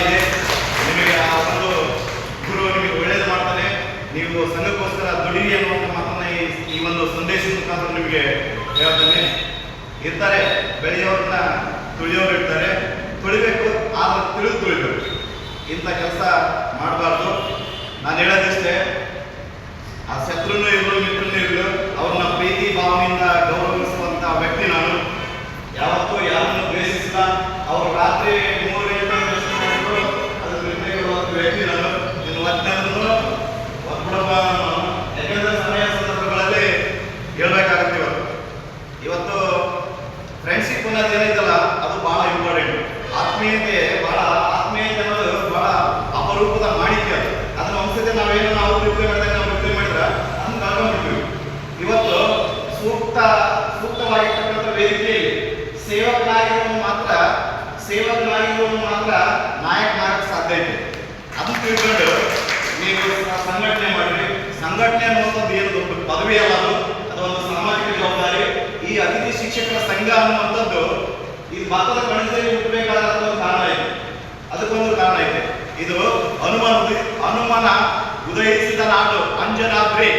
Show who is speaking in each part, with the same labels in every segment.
Speaker 1: ಇದೆ. ನಿಮಗೆ ಆ ಒಂದು ಗುರು ನಿಮಗೆ ಒಳ್ಳೇದು ಮಾಡ್ತಾನೆ. ನೀವು ಸಂಘಕ್ಕೋಸ್ಕರ ದುಡಿರಿ ಅನ್ನುವಂಥ ಮಾತನ್ನ ಈ ಒಂದು ಸಂದೇಶದ ಮುಖಾಂತರ ನಿಮಗೆ ಹೇಳ್ತಾನೆ. ಇರ್ತಾರೆ ಬೆಳೆಯೋರನ್ನ ತುಳಿಯೋರು ಇರ್ತಾರೆ. ತುಳಿಬೇಕು, ಆದ್ರೆ ತಿಳಿದು ತುಳಿಬೇಕು. ಇಂಥ ಕೆಲಸ ಮಾಡಬಾರ್ದು. ನಾನು ಹೇಳೋದಿಷ್ಟೇ ಆತ್ಮೀಯತೆ ಬಹಳ ಆತ್ಮೀಯತೆ ಅನ್ನೋದು ಬಹಳ ಅಪರೂಪದ ಮಾಣಿಕ್ಯ ಅದು. ಅದನ್ನ ಒಂದ್ಸತಿ ನಾವೇನು ನಾವು ಪ್ರಿಪೇರ್ ಮಾಡಿದಾಗ ನಾವು ಪ್ರಿಪೇರ್ ಮಾಡಿದ್ರೆ ಅದನ್ನ ಕಳ್ಕೊಂಡ್ಬಿಡ್ತೀವಿ ಇವತ್ತು ಸೂಕ್ತ ಸೂಕ್ತವಾಗಿರ್ತಕ್ಕಂಥ ವೇದಿಕೆಯಲ್ಲಿ ಸೇವಕನಾಗಿರೋನು ಮಾತ್ರ ಸೇವಕನಾಗಿರೋನು ಮಾತ್ರ ನಾಯಕನಾಗಕ್ಕೆ ಸಾಧ್ಯ ಇದೆ ಅದು ತಿಳ್ಕೊಂಡು ನೀವು ಸಂಘಟನೆ ಮಾಡ್ರಿ. ಸಂಘಟನೆ ಅನ್ನುವಂಥದ್ದು ಏನು ದೊಡ್ಡ ಪದವಿ ಅಲ್ಲ ಅದು. ಅದೊಂದು ಸಾಮಾಜಿಕ ಜವಾಬ್ದಾರಿ. ಈ ಅತಿಥಿ ಶಿಕ್ಷಕರ ಸಂಘ ಅನ್ನುವಂಥದ್ದು ಇದು ಮಕ್ಕಳ ಕಣದಲ್ಲಿ ಹುಟ್ಟಬೇಕಾದ ಅದಕ್ಕೊಂದು ಕಾರಣ ಇದೆ. ಇದು ಹನುಮಾನ ಹನುಮನ ಉದಯಿಸಿದ ನಾಡು ಅಂಜನಾದ್ರಿ.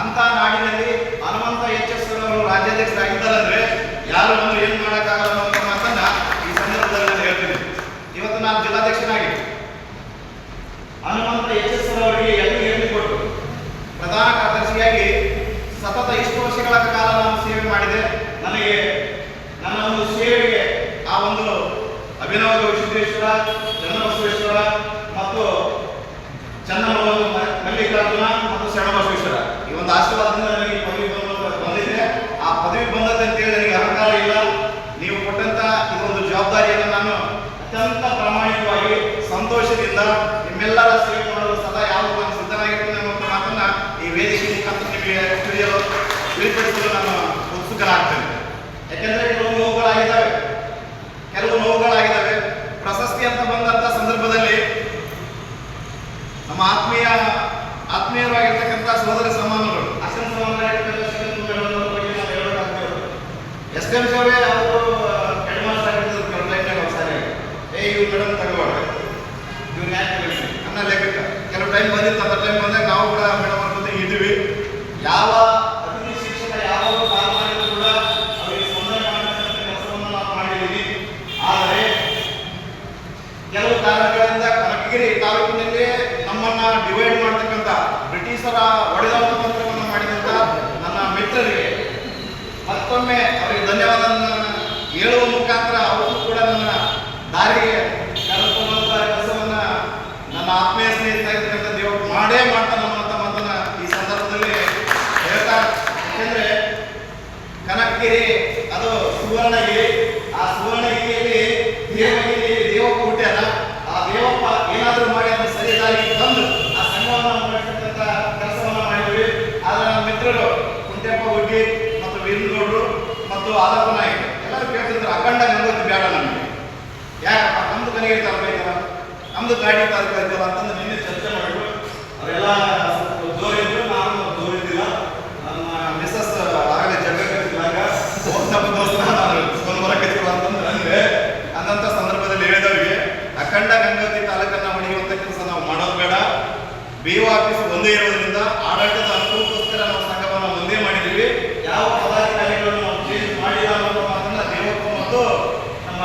Speaker 1: ಅಂತ ನಾಡಿನಲ್ಲಿ ಹನುಮಂತ ಎಚ್ ಎಸ್ ಅವರು ರಾಜ್ಯಾಧ್ಯಕ್ಷರಾಗಿದ್ದಾರಂದ್ರೆ ಯಾರು ಬಂದ್ರು ಏನ್ ಮಾಡಕ್ಕಾಗಲ್ಲ ಅನ್ನೋ ಮಾತನ್ನ ಈ ಸಂದರ್ಭದಲ್ಲಿ ಹೇಳ್ತೀನಿ. ಇವತ್ತು ನಾನು ಜಿಲ್ಲಾಧ್ಯಕ್ಷನಾಗಿ ಹನುಮಂತ ಎಚ್ ಎಸ್ ಅವರಿಗೆ ಎಲ್ಲಿ ಹೇಳಿ ಕೊಟ್ಟು ಪ್ರಧಾನ ಕಾರ್ಯದರ್ಶಿಯಾಗಿ ಸತತ ಇಷ್ಟು ವರ್ಷಗಳ ಕಾಲ ನಾನು ಸೇವೆ ಮಾಡಿದೆ. ನನಗೆ ನನ್ನ ಒಂದು ಸೇವೆಗೆ ಆ ಒಂದು ಅಭಿನವ ವಿಶ್ವೇಶ್ವರ ಚನ್ನಬಸವೇಶ್ವರ ಮತ್ತು ಚನ್ನಮಲ್ಲ ಮಲ್ಲಿಕಾರ್ಜುನ ಮತ್ತು ಶರಣಬಸವೇಶ್ವರ. ಈ ಒಂದು ಆಶೀರ್ವಾದದಿಂದ ನನಗೆ ಪದವಿ ಬಂದ ಬಂದಿದೆ. ಆ ಪದವಿ ಬಂದದ್ದು ಅಂತೇಳಿ ನನಗೆ ಅಹಂಕಾರ ಇಲ್ಲ. ನೀವು ಕೊಟ್ಟಂತ ಒಂದು ಜವಾಬ್ದಾರಿಯನ್ನು ನಾನು ಅತ್ಯಂತ ಪ್ರಾಮಾಣಿಕವಾಗಿ, ಸಂತೋಷದಿಂದ ನಿಮ್ಮೆಲ್ಲರ ಸೇವೆ ಮಾಡಲು ಸದಾ ಯಾವಾಗ ಸಿದ್ಧನಾಗಿರ್ತೇನೆ ಅನ್ನುವಂಥ ಮಾತನ್ನ ಈ ವೇದಿಕೆ ಮುಖಾಂತರ ನಿಮಗೆ ತಿಳಿಯಲು ತಿಳಿಪಡಿಸಲು ನಾನು ಉತ್ಸುಕನಾಗ್ತೇನೆ. ಯಾಕೆಂದ್ರೆ ಕೆಲವು ನೋವುಗಳಾಗಿದ್ದಾವೆ ಕೆಲವು ನೋವುಗಳಾಗಿದ್ದಾವೆ ಪ್ರಶಸ್ತಿ ಅಂತ ಬಂದಂತ ಸಂದರ್ಭದಲ್ಲಿ ನಮ್ಮ ಆತ್ಮೀಯ ಆತ್ಮೀಯರಾಗಿರ್ತಕ್ಕಂಥ ಸೋದರ ಸಮಾನಗಳು ಅಷ್ಟೊಂದು ಎಸ್ ಎಂ ಅವರೇ ಅವರು ಕೆಲವು ಟೈಮ್ನಾಗ ಒಂದ್ಸಾರಿ, ಏ, ಇವ್ರು ಮೇಡಮ್ ತಗೋಬೇಡ ಇವ್ರು ಯಾಕೆ ಕಳಿಸಿ ಅನ್ನೋ ಲೆಕ್ಕಕ್ಕೆ. ಕೆಲವು ಟೈಮ್ ಬಂದಿತ್ತು ಅಂತ ಟೈಮ್ ಬಂದಾಗ ನಾವು ಕೂಡ ಮೇಡಮ್ ಅವ್ರ ಜೊತೆ ಇದ್ವಿ. ಯಾವ ಅತಿಥಿ ಶಿಕ್ಷಕ, ಯಾವ ಕಾಲ ಮಾಡಿದ್ರು ಕೂಡ ಅವರಿಗೆ ಸ್ಪಂದನೆ ಮಾಡತಕ್ಕಂಥ ಕೆಲಸವನ್ನು ನಾವು ಆದರೆ, ಕೆಲವು ಕಾರಣಗಳಿಂದ ಕನಕಗಿರಿ ತಾಲೂಕಿನಲ್ಲಿ ನಮ್ಮನ್ನ ಡಿವೈಡ್ ಮಾಡ್ತಕ್ಕಂಥ ಬ್ರಿಟಿಷರ ಒಡೆದಾಟ ಮಂತ್ರವನ್ನು ಮಾಡಿದಂಥ ನನ್ನ ಮಿತ್ರರಿಗೆ ಮತ್ತೊಮ್ಮೆ ಅವರಿಗೆ ಧನ್ಯವಾದ ಹೇಳುವ ಮುಖಾಂತರ ಅವರು ಕೂಡ ನನ್ನ ದಾರಿಗೆ ಕರೆದುಕೊಳ್ಳುವಂಥ ಕೆಲಸವನ್ನ ನನ್ನ ಆತ್ಮೀಯ ಸ್ನೇಹಿತ ದೇವರು ಮಾಡೇ ಮಾಡ್ತಾನೆ ಅನ್ನುವಂಥ ಮಾತನ್ನ ಈ ಸಂದರ್ಭದಲ್ಲಿ ಹೇಳ್ತಾ ಯಾಕೆಂದ್ರೆ ಕನಕಗಿರಿ ಅದು ಸುವರ್ಣಗಿರಿ. ಆ ಸುವರ್ಣಗಿರಿಯಲ್ಲಿ ದೇವಗಿರಿ ದೇವಪ್ಪ ಹುಟ್ಟ್ಯಾರ ಆ ದೇವಪ್ಪ ಏನಾದರೂ ಮಾಡಿ ಅದನ್ನು ಸರಿಯಾಗಿ ತಂದು ಆ ಸಂಘವನ್ನು ಮಾಡ್ತಕ್ಕಂಥ ಕೆಲಸವನ್ನು ಮಾಡಿದ್ವಿ ಆದ್ರೆ ನನ್ನ ಮಿತ್ರರು ಹುಡ್ಗಿ ಮತ್ತು ವೀರಗೌಡರು ಮತ್ತು ಆದಪ್ಪ ನಾಯಕ ಎಲ್ಲರೂ ಕೇಳ್ತಿದ್ರು, ಅಖಂಡ ಗಂಗೋತ್ರಿ ಬೇಡ ನಮಗೆ. ಯಾಕಪ್ಪ, ನಮ್ದು ಕನಿಗೆ ತರಬೇಕಲ್ಲ ನಮ್ದು ಗಾಡಿ ತರಬೇಕಲ್ಲ ಅಂತಂದು ನಿನ್ನೆ ಚರ್ಚೆ ಮಾಡಿದ್ರು. ಅವರೆಲ್ಲ ಜೋರಿದ್ರು ನಾನು ಜೋರಿದ್ದಿಲ್ಲ ನಮ್ಮ ಮಿಸಸ್ ಆಗಲೇ ಜಗ ಕಟ್ಟಿದಾಗ ಹೋಗ್ತಪ್ಪ ದೋಸ್ತ ನಾನು ಸ್ಕೂಲ್ ಬರಕತ್ತಿಲ್ಲ ಅಂತಂದ್ರೆ ನನಗೆ ಅಂದಂಥ ಸಂದರ್ಭದಲ್ಲಿ ಹೇಳಿದವರಿಗೆ, ಅಖಂಡ ಗಂಗೋತ್ರಿ ತಾಲೂಕನ್ನ ಹೊಡೆಯುವಂಥ ಕೆಲಸ ನಾವು ಮಾಡೋದು ಬೇಡ. ಬಿ ಆಫೀಸ್ ಒಂದೇ ಇರೋದ್ರಿಂದ ಆಡಳಿತದ ಅನುಕೂಲಕ್ಕೋಸ್ಕರ ನಾವು ಸಂಘವನ್ನು ಒಂದೇ ಮಾಡಿದ್ದೀವಿ ಯಾವ ಪದಾಧಿಕಾರಿಗಳನ್ನು ನಾವು ಚೇಂಜ್ ಮಾಡಿಲ್ಲ ಅನ್ನೋ ಮಾತನ್ನ ದೇವಪ್ಪ ಮತ್ತು ನಮ್ಮ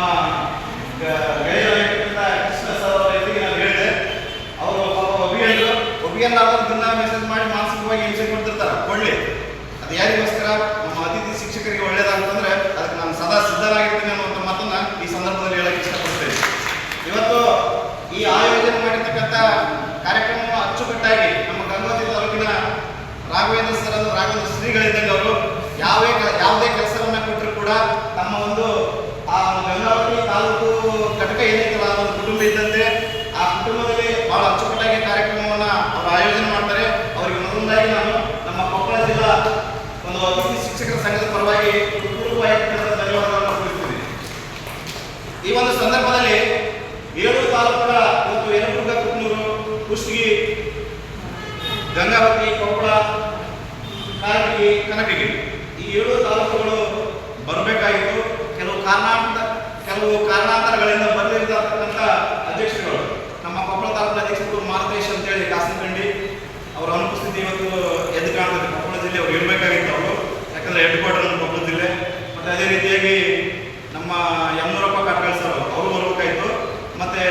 Speaker 1: ಗೆಳೆಯರಾಗಿರ್ತಕ್ಕಂಥ ಕೃಷ್ಣ ಸರ್ ಅವರ ಎದುರಿಗೆ ನಾನು ಹೇಳಿದೆ. ಅವರು ಪಾಪ ಒಬಿಯನ್ರು ಒಬಿಯನ್ ಅವರು ದಿನ ಮೆಸೇಜ್ ಮಾಡಿ ಮಾನಸಿಕವಾಗಿ ಹಿಂಸೆ ಕೊಡ್ತಿರ್ತಾರೆ. ಕೊಡ್ಲಿ. ಅದು ಯಾರಿಗೋಸ್ಕರ? ನಮ್ಮ ಅತಿಥಿ ಶಿಕ್ಷಕರಿಗೆ ಒಳ್ಳೇದಾಗ್ತಂದ್ರೆ ಅದಕ್ಕೆ ನಾನು ಸದಾ ಸಿದ್ಧರಾಗಿರ್ತೀನಿ ಅನ್ನುವಂಥ ಮಾತನ್ನ ಈ ಸಂದರ್ಭದಲ್ಲಿ ಹೇಳಕ್ಕೆ ಇಷ್ಟಪಡ್ತೇನೆ. ಇವತ್ತು ಈ ಆಯೋಜನೆ ಮಾಡಿರ್ತಕ್ಕಂಥ ಕಾರ್ಯಕ್ರಮವನ್ನು ಅಚ್ಚುಕಟ್ಟಾಗಿ ನಮ್ಮ ಗಂಗೋತ್ರಿ ತಾಲೂಕಿನ ರಾಘವೇಂದ್ರ ಸರ್ ರಾಘವೇಂದ್ರ ಶ್ರೀಗಳಿದ್ದಂಗೆ ಅವರು ಯಾವೇ ಯಾವುದೇ ಕೆಲಸವನ್ನ ಕೊಟ್ಟರು ಕೂಡ ನಮ್ಮ ಒಂದು, ಆ ಗಂಗಾವತಿ ತಾಲೂಕು ಘಟಕ ಏನೈತಲ್ಲ ಒಂದು ಕುಟುಂಬ ಇದ್ದಂತೆ, ಆ ಕುಟುಂಬದಲ್ಲಿ ಬಹಳ ಅಚ್ಚುಕಟ್ಟಾಗಿ ಕಾರ್ಯಕ್ರಮವನ್ನ ಅವರು ಆಯೋಜನೆ ಮಾಡ್ತಾರೆ. ಅವರಿಗೆ ಮೊದಲಾಗಿ ನಾನು ನಮ್ಮ ಕೊಪ್ಪಳ ಜಿಲ್ಲಾ ಒಂದು ಅತಿಥಿ ಶಿಕ್ಷಕರ ಸಂಘದ ಪರವಾಗಿ ಪೂರ್ವವಾಗಿ ಧನ್ಯವಾದಗಳನ್ನು ಅರ್ಪಿಸ್ತೀನಿ ಈ ಒಂದು ಸಂದರ್ಭದಲ್ಲಿ ಏಳು ತಾಲೂಕುಗಳ ಮತ್ತು ಯಲಬುರ್ಗ ಕುಟ್ನೂರು ಕುಷ್ಟಗಿ, ಗಂಗಾವತಿ, ಕೊಪ್ಪಳ, ಕಾರಟಗಿ, ಕನಕಗಿರಿ. ಏಳು ತಾಲೂಕುಗಳು ಬರಬೇಕಾಗಿತ್ತು. ಕೆಲವು ಕಾರಣಾಂತ ಕೆಲವು ಕಾರಣಾಂತರಗಳಿಂದ ನಮ್ಮ ಒಪ್ಪಳ ತಾಲೂಕಿನ ಅಧ್ಯಕ್ಷರು ಮಾರುತೇಶ್ ಅಂತೇಳಿ ಕಾಸನಕಂಡಿ ಅವರ ಅನುಪಸ್ಥಿತಿ ಇವತ್ತು ಎದ್ದು ಕಾಣ್ತದೆ. ಕೊಪ್ಪಳ ಜಿಲ್ಲೆ ಅವ್ರು ಇರಬೇಕಾಗಿತ್ತು ಅವರು. ಯಾಕಂದ್ರೆ ಹೆಡ್ ಕ್ವಾರ್ಟರ್ ನಮ್ಮ ಕೊಪ್ಪಳ ಜಿಲ್ಲೆ. ಮತ್ತೆ ಅದೇ ರೀತಿಯಾಗಿ ನಮ್ಮ ಯಮನೂರಪ್ಪ ಕಾಟ್ಕಲ್ ಸರ್ ಅವರು ಬರಬೇಕಾಯಿತು ಮತ್ತೆ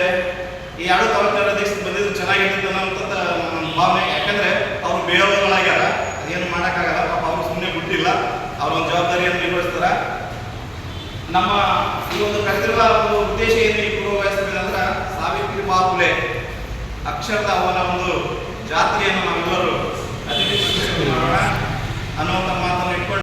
Speaker 1: ಈ ಎರಡು ತಾಲೂಕಿನ ಅಧ್ಯಕ್ಷರು ಬಂದಿದ್ದು ಚೆನ್ನಾಗಿರ್ತದೆ ಅನ್ನೋಂಥದ್ದು ನನ್ನ ಭಾವನೆ ಯಾಕಂದ್ರೆ ಅವರು ಬೇರೆಗಳಾಗ್ಯಾರ ಅದೇನು ಮಾಡೋಕ್ಕಾಗಲ್ಲ ಪಾಪ ಅವರು ಸುಮ್ಮನೆ ಬಿಟ್ಟಿಲ್ಲ ಅವ್ರ ಒಂದು ಜವಾಬ್ದಾರಿಯನ್ನು ನಿರ್ವಹಿಸ್ತಾರ ನಮ್ಮ ಈ ಒಂದು ಕರೆದಿರುವ ಒಂದು ಉದ್ದೇಶ ಏನು ಈ ಪೂರ್ವ ವಯಸ್ಸಿನ ಅಂದ್ರೆ ಸಾವಿತ್ರಿ ಬಾಪುಲೆ ಅಕ್ಷರದ ಅವನ ಒಂದು ಜಾತ್ರೆಯನ್ನು ನಾವೆಲ್ಲರೂ ಅತಿಥಿ ಮಾಡೋಣ ಅನ್ನುವಂಥ ಮಾತನ್ನು ಇಟ್ಕೊಂಡು